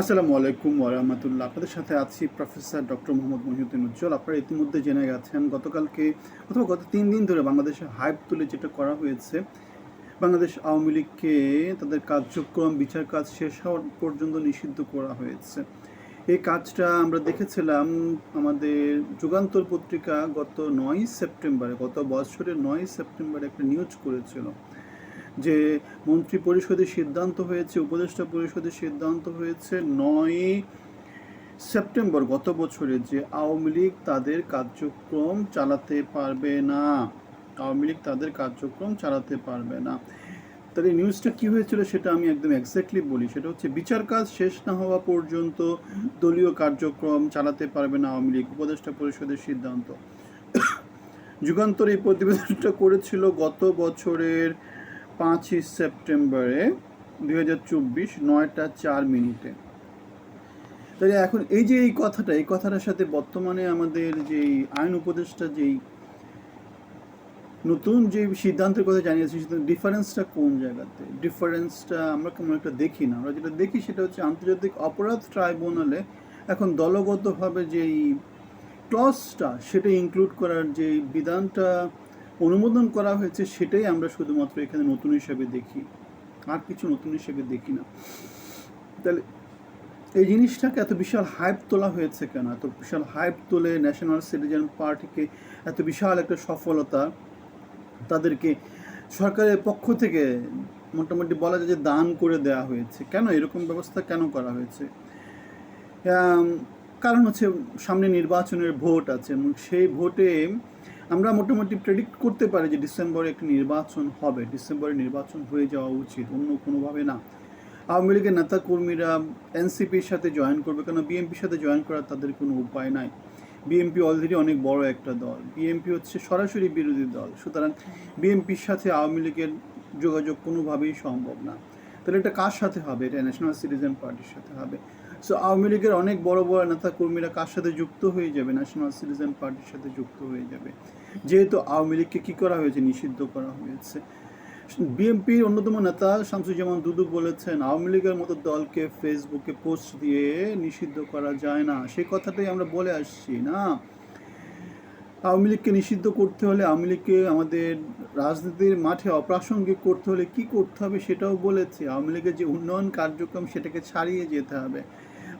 আসসালামু আলাইকুম ওরহামতুল্লাহ আপনাদের সাথে আছি প্রফেসর ডক্টর মোহাম্মদ মহিউদ্দিন উজ্জ্বল। আপনারা ইতিমধ্যে জেনে গেছেন, গতকালকে অথবা গত তিন দিন ধরে বাংলাদেশে হাইপ তুলে যেটা করা হয়েছে, বাংলাদেশ আওয়ামী লীগকে তাদের কার্যক্রম, বিচার কাজ শেষ হওয়ার পর্যন্ত নিষিদ্ধ করা হয়েছে। এই কাজটা আমরা দেখেছিলাম আমাদের যুগান্তর পত্রিকা গত নয় সেপ্টেম্বরে, গত বছরের নয় সেপ্টেম্বরে একটা নিউজ করেছিল। যে মন্ত্রী পরিষদের সিদ্ধান্ত হয়েছে, উপদেষ্টা পরিষদের সিদ্ধান্ত হয়েছে নয় সেপ্টেম্বর গত বছরে যে আওয়ামী লীগ তাদের কার্যক্রম চালাতে পারবে না। আওয়ামী লীগ তাদের কার্যক্রম চালাতে পারবে না। তাহলে নিউজটা কী হয়েছিল সেটা আমি একদম এক্স্যাক্টলি বলি। সেটা হচ্ছে বিচার কাজ শেষ না হওয়া পর্যন্ত দলীয় কার্যক্রম চালাতে পারবে না আওয়ামী লীগ, উপদেষ্টা পরিষদের সিদ্ধান্ত। যুগান্তর এই প্রতিবেদনটা করেছিল গত বছরের পাঁচই সেপ্টেম্বরে দুই হাজার চব্বিশ নয়টা চার মিনিটে। তাহলে এখন এই যে এই কথাটা, এই কথাটার সাথে বর্তমানে আমাদের যেই আইন উপদেষ্টা যেই নতুন যে সিদ্ধান্তের কথা জানিয়েছি সেটা ডিফারেন্সটা কোন জায়গাতে? ডিফারেন্সটা আমরা কেমন একটা দেখি না। আমরা যেটা দেখি সেটা হচ্ছে আন্তর্জাতিক অপরাধ ট্রাইব্যুনালে এখন দলগতভাবে যেই ক্লসটা সেটা ইনক্লুড করার যে বিধানটা অনুমোদন করা হয়েছে সেটাই আমরা শুধুমাত্র এখানে নতুন হিসেবে দেখি। আর কিছু নতুন হিসেবে দেখি না। তাহলে এই জিনিসটাকে এত বিশাল হাইপ তোলা হয়েছে কেন? এত বিশাল হাইপ তোলে ন্যাশনাল সিটিজেন পার্টিকে এত বিশাল একটা সফলতা তাদেরকে সরকারের পক্ষ থেকে মোটামুটি বলা যায় যে দান করে দেওয়া হয়েছে। কেন এরকম ব্যবস্থা কেন করা হয়েছে? কারণ হচ্ছে সামনে নির্বাচনের ভোট আছে এবং সেই ভোটে আমরা মোটামুটি প্রেডিক্ট করতে পারি যে ডিসেম্বরে একটি নির্বাচন হবে। ডিসেম্বরে নির্বাচন হয়ে যাওয়া উচিত, অন্য কোনোভাবে না। আওয়ামী লীগের নেতা কর্মীরা এনসিপির সাথে জয়েন করবে, কেন বিএনপির সাথে জয়েন করার তাদের কোনো উপায় নাই। বিএনপি অলরেডি অনেক বড় একটা দল। বিএনপি হচ্ছে সরাসরি বিরোধী দল। সুতরাং বিএনপির সাথে আওয়ামী লীগের যোগাযোগ কোনোভাবেই সম্ভব না। তাহলে এটা কার সাথে হবে? এটা ন্যাশনাল সিটিজেন পার্টির সাথে হবে। সো আওয়ামী লীগের অনেক বড় বড় নেতা কর্মীরা কার সাথে যুক্ত হয়ে যাবে? ন্যাশনাল সিটিজেন পার্টির সাথে যুক্ত হয়ে যাবে। যেহেতু আওয়ামী লীগকে কী করা হয়েছে? নিষিদ্ধ করা হয়েছে। বিএনপির অন্যতম নেতা শামসুজ্জামান দুদু বলেছেন, আওয়ামী লীগের মতো দলকে ফেসবুকে পোস্ট দিয়ে নিষিদ্ধ করা যায় না। সেই কথাটাই আমরা বলে আসছি, না? আওয়ামী লীগকে নিষিদ্ধ করতে হলে, আওয়ামী লীগকে আমাদের রাজনীতির মাঠে অপ্রাসঙ্গিক করতে হলে কি করতে হবে সেটাও বলেছে। আওয়ামী লীগের যে উন্নয়ন কার্যক্রম, সেটাকে ছাড়িয়ে যেতে হবে।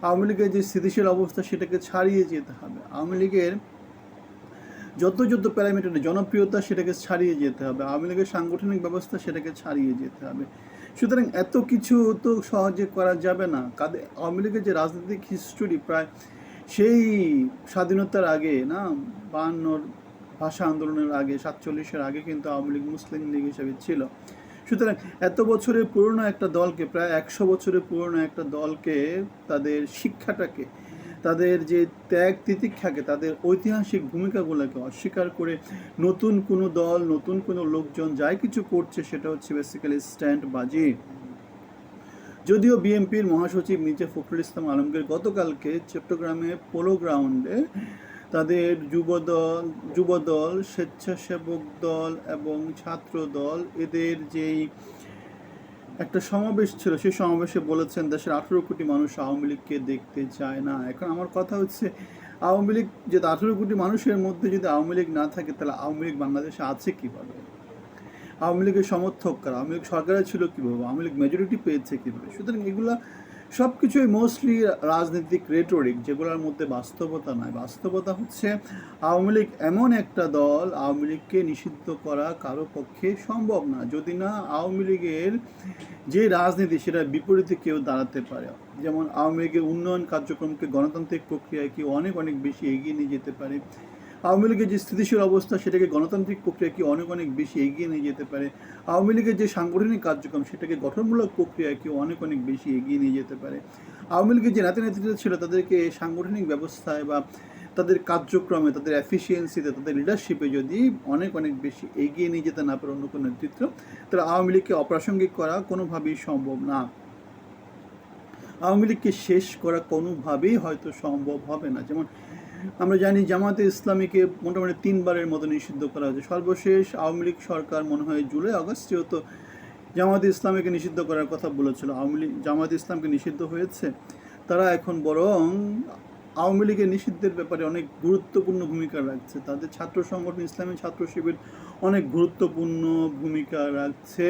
আওয়ামী লীগের যে স্থিতিশীল অবস্থা, সেটাকে ছাড়িয়ে যেতে হবে। আওয়ামী লীগের যত যত প্যারামিটারে জনপ্রিয়তা সেটাকে ছাড়িয়ে যেতে হবে। আওয়ামী লীগের সাংগঠনিক ব্যবস্থা সেটাকে ছাড়িয়ে যেতে হবে। সুতরাং এত কিছু তো সহজে করা যাবে না। কাদের আওয়ামী লীগের যে রাজনৈতিক হিস্টোরি প্রায় সেই স্বাধীনতার আগে, না বায়ান্নর ভাষা আন্দোলনের আগে, সাতচল্লিশের আগে কিন্তু আওয়ামী লীগ মুসলিম লীগ হিসেবে ছিল। সুতরাং এত বছরের পুরনো একটা দলকে, প্রায় একশো বছরের পুরনো একটা দলকে, তাদের শিক্ষাটাকে তাদের যে ত্যাগ তিতিক্ষাকে, তাদের ঐতিহাসিক ভূমিকাগুলোকে অস্বীকার করে নতুন কোনো দল, নতুন কোনো লোকজন যাই কিছু করছে সেটা হচ্ছে বেসিক্যালি স্ট্যান্ড বাজি। যদিও বিএনপির মহাসচিব মির্জা ফখরুল ইসলাম আলমগীর গতকালকে চট্টগ্রামে পোলো গ্রাউন্ডে তাদের যুবদল যুবদল, স্বেচ্ছাসেবক দল এবং ছাত্র দল এদের যেই একটা সমাবেশ ছিল, সেই সমাবেশে বলেছেন দেশের আঠেরো কোটি মানুষ আওয়ামী লীগকে দেখতে চায় না। এখন আমার কথা হচ্ছে, আওয়ামী লীগ যে আঠেরো কোটি মানুষের মধ্যে যদি আওয়ামী লীগ না থাকে, তাহলে আওয়ামী লীগ বাংলাদেশে আছে কীভাবে? আওয়ামী লীগের সমর্থক কারা? আওয়ামী লীগ সরকারে ছিল কীভাবে? আওয়ামী লীগ মেজরিটি পেয়েছে কীভাবে? সুতরাং এগুলা সব কিছুই মোস্টলি রাজনৈতিক রেটোরিক যেগুলোর মধ্যে বাস্তবতা নয়। বাস্তবতা হচ্ছে আওয়ামী লীগ এমন একটা দল, আওয়ামী লীগকে নিষিদ্ধ করা কারও পক্ষে সম্ভব না। যদি না, আওয়ামী লীগের যে রাজনীতি, সেটার বিপরীতে কেউ দাঁড়াতে পারে। যেমন আওয়ামী লীগের উন্নয়ন কার্যক্রমকে গণতান্ত্রিক প্রক্রিয়ায় কি অনেক অনেক বেশি এগিয়ে নিয়ে যেতে পারে। আওয়ামী লীগের যে স্থিতিশীল অবস্থা, সেটাকে গণতান্ত্রিক প্রক্রিয়া কি অনেক অনেক বেশি এগিয়ে নিয়ে যেতে পারে? আওয়ামী লীগের যে সাংগঠনিক কার্যক্রম, সেটাকে গঠনমূলক প্রক্রিয়ায় কি অনেক অনেক বেশি এগিয়ে নিয়ে যেতে পারে? আওয়ামী লীগের যে নেতা নেতৃত্ব ছিল, তাদেরকে সাংগঠনিক ব্যবস্থায় বা তাদের কার্যক্রমে, তাদের এফিসিয়েন্সিতে তাদের লিডারশিপে যদি অনেক অনেক বেশি এগিয়ে নিয়ে যেতে না পারে অন্য কোনো নেতৃত্ব, তাহলে আওয়ামী লীগকে অপ্রাসঙ্গিক করা কোনোভাবেই সম্ভব না। আওয়ামী লীগকে শেষ করা কোনোভাবেই হয়তো সম্ভব হবে না। যেমন আমরা জানি জামাতে ইসলামীকে মোটামুটি তিনবারের মতো নিষিদ্ধ করা হয়েছে। সর্বশেষ আওয়ামী লীগ সরকার মনে হয় জুলাই, আগস্ট যেহেতু জামাতে ইসলামীকে নিষিদ্ধ করার কথা বলেছিল, আওয়ামী লীগ জামাতে ইসলামকে নিষিদ্ধ হয়েছে। তারা এখন বরং আওয়ামী লীগের নিষিদ্ধের ব্যাপারে অনেক গুরুত্বপূর্ণ ভূমিকা রাখছে। তাদের ছাত্র সংগঠন, ইসলামী ছাত্র শিবির অনেক গুরুত্বপূর্ণ ভূমিকা রাখছে।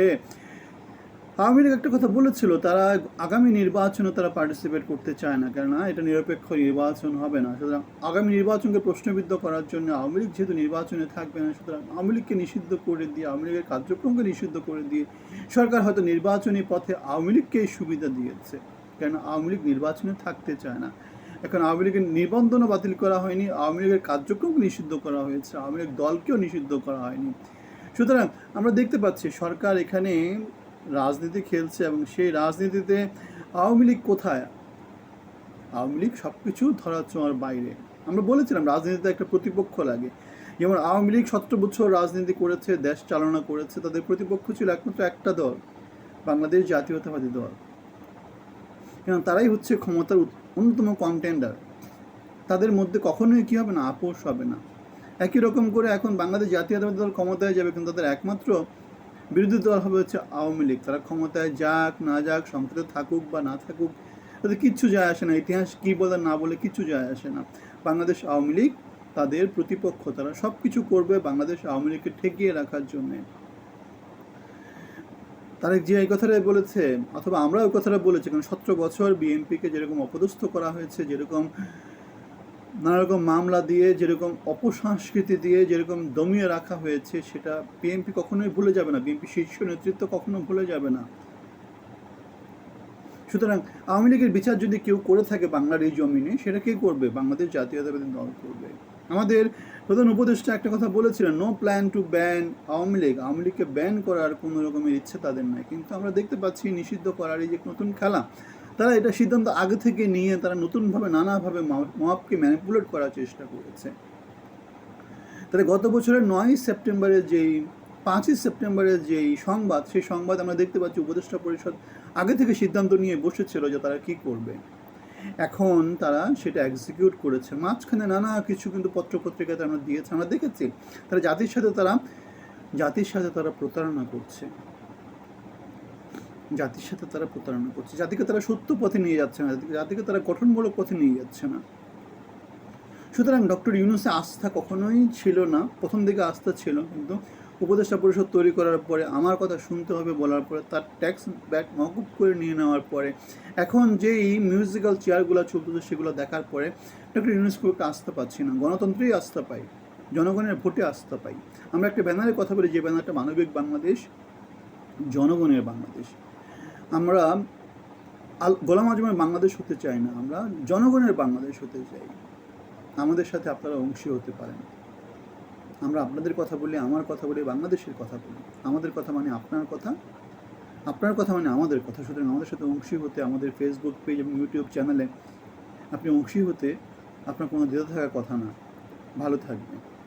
আওয়ামী লীগ একটা কথা বলেছিল, তারা আগামী নির্বাচনে তারা পার্টিসিপেট করতে চায় না, কেননা এটা নিরপেক্ষ নির্বাচন হবে না। সুতরাং আগামী নির্বাচনকে প্রশ্নবিদ্ধ করার জন্য আওয়ামী লীগ যেহেতু নির্বাচনে থাকবে না, সুতরাং আওয়ামী লীগকে নিষিদ্ধ করে দিয়ে, আওয়ামী লীগের কার্যক্রমকে নিষিদ্ধ করে দিয়ে সরকার হয়তো নির্বাচনী পথে আওয়ামী লীগকে সুবিধা দিয়েছে কেন আওয়ামী লীগ নির্বাচনে থাকতে চায় না। এখন আওয়ামী লীগের নিবন্ধনও বাতিল করা হয়নি, আওয়ামী লীগের কার্যক্রমকে নিষিদ্ধ করা হয়েছে, আওয়ামী লীগ দলকেও নিষিদ্ধ করা হয়নি। সুতরাং আমরা দেখতে পাচ্ছি সরকার এখানে রাজনীতি খেলছে এবং সেই রাজনীতিতে আওয়ামী লীগ কোথায়? আওয়ামী লীগ সব কিছু ধরা ছোঁয়ার বাইরে। আমরা বলেছিলাম রাজনীতিতে একটা প্রতিপক্ষ লাগে। যেমন আওয়ামী লীগ সতেরো বছর রাজনীতি করেছে, দেশ চালনা করেছে, তাদের প্রতিপক্ষ ছিল একমাত্র একটা দল, বাংলাদেশ জাতীয়তাবাদী দল। কেন তারাই হচ্ছে ক্ষমতার অন্যতম কন্টেন্ডার তাদের মধ্যে কখনোই কী হবে না, আপোষ হবে না। একই রকম করে এখন বাংলাদেশ জাতীয়তাবাদী দল ক্ষমতায় যাবে, কিন্তু তাদের একমাত্র বিরোধী দল হবে হচ্ছে আওয়ামী লীগ। তারা ক্ষমতায় যাক, না যাক, সংসদে থাকুক বা না থাকুক, তাদের কিচ্ছু যায় আসে না। ইতিহাস কী বলে, না বলে কিচ্ছু যায় আসে না। বাংলাদেশ আওয়ামী লীগ, তাদের প্রতিপক্ষ, তারা সব কিছু করবে বাংলাদেশ আওয়ামী লীগকে ঠেকিয়ে রাখার জন্যে। তারেক যে এই কথাটাই বলেছে, অথবা আমরা ওই কথাটা বলেছি, কারণ সতেরো বছর বিএনপিকে যেরকম অপদস্থ করা হয়েছে, যেরকম নানা রকম মামলা দিয়ে, যেরকম অপসংস্কৃতি দিয়ে, যেরকম দমিয়ে রাখা হয়েছে, সেটা বিএনপি কখনোই ভুলে যাবে না। বিএনপি শীর্ষ নেতৃত্ব কখনো ভুলে যাবে না। সুতরাং আওয়ামী লীগের বিচার যদি কেউ করে থাকে বাংলার এই জমিনে, সেটা কে করবে? বাংলাদেশ জাতীয়তাবাদী দল করবে। আমাদের প্রধান উপদেষ্টা একটা কথা বলেছিলেন no plan to ban Awami League. Awami লীগকে ব্যান করার কোনো রকমের ইচ্ছে তাদের নাই। কিন্তু আমরা দেখতে পাচ্ছি নিষিদ্ধ করার এই যে নতুন খেলা তারা এটা সিদ্ধান্ত আগে থেকে নিয়ে তারা নতুনভাবে নানাভাবে মহাবকে ম্যানিপুলেট করার চেষ্টা করেছে। তাহলে গত বছরের নয়ই সেপ্টেম্বরের যেই, পাঁচই সেপ্টেম্বরের যেই সংবাদ, সেই সংবাদ আমরা দেখতে পাচ্ছি উপদেষ্টা পরিষদ আগে থেকে সিদ্ধান্ত নিয়ে বসেছিল যে তারা কি করবে। এখন তারা সেটা এক্সিকিউট করেছে। মাঝখানে নানা কিছু কিন্তু পত্রপত্রিকাতে আমরা দিয়েছে, আমরা দেখেছি। তারা জাতির সাথে তারা, জাতির সাথে তারা প্রতারণা করছে। জাতির সাথে তারা প্রতারণা করছে। জাতিকে তারা সত্য পথে নিয়ে যাচ্ছে না। জাতিকে তারা গঠনমূলক পথে নিয়ে যাচ্ছে না। সুতরাং ডক্টর ইউনুসে আস্থা কখনোই ছিল না। প্রথম দিকে আস্থা ছিল, কিন্তু উপদেষ্টা পরিষদ তৈরি করার পরে আমার কথা শুনতে হবে বলার পরে তার ট্যাক্স ব্যাক মকুব করে নিয়ে নেওয়ার পরে, এখন যেই মিউজিক্যাল চেয়ারগুলো চলতেছে সেগুলো দেখার পরে ডক্টর ইউনুস খুব একটা আস্থা পাচ্ছি না। গণতন্ত্রেই আস্থা পাই, জনগণের ভোটে আস্থা পাই। আমরা একটা ব্যানারে কথা বলি, যে ব্যানারটা মানবিক বাংলাদেশ, জনগণের বাংলাদেশ। আমরা গোলাম আজমের বাংলাদেশ হতে চাই না, আমরা জনগণের বাংলাদেশ হতে চাই। আমাদের সাথে আপনারা অংশী হতে পারেন। আমরা আপনাদের কথা বলি, আমার কথা বলি, বাংলাদেশের কথা বলি। আমাদের কথা মানে আপনার কথা। আপনার কথা মানে আমাদের কথা। সুতরাং আমাদের সাথে অংশী হতে আমাদের ফেসবুক পেজ এবং ইউটিউব চ্যানেলে আপনি অংশী হতে আপনার কোনো দ্বিধা থাকার কথা না। ভালো থাকবেন।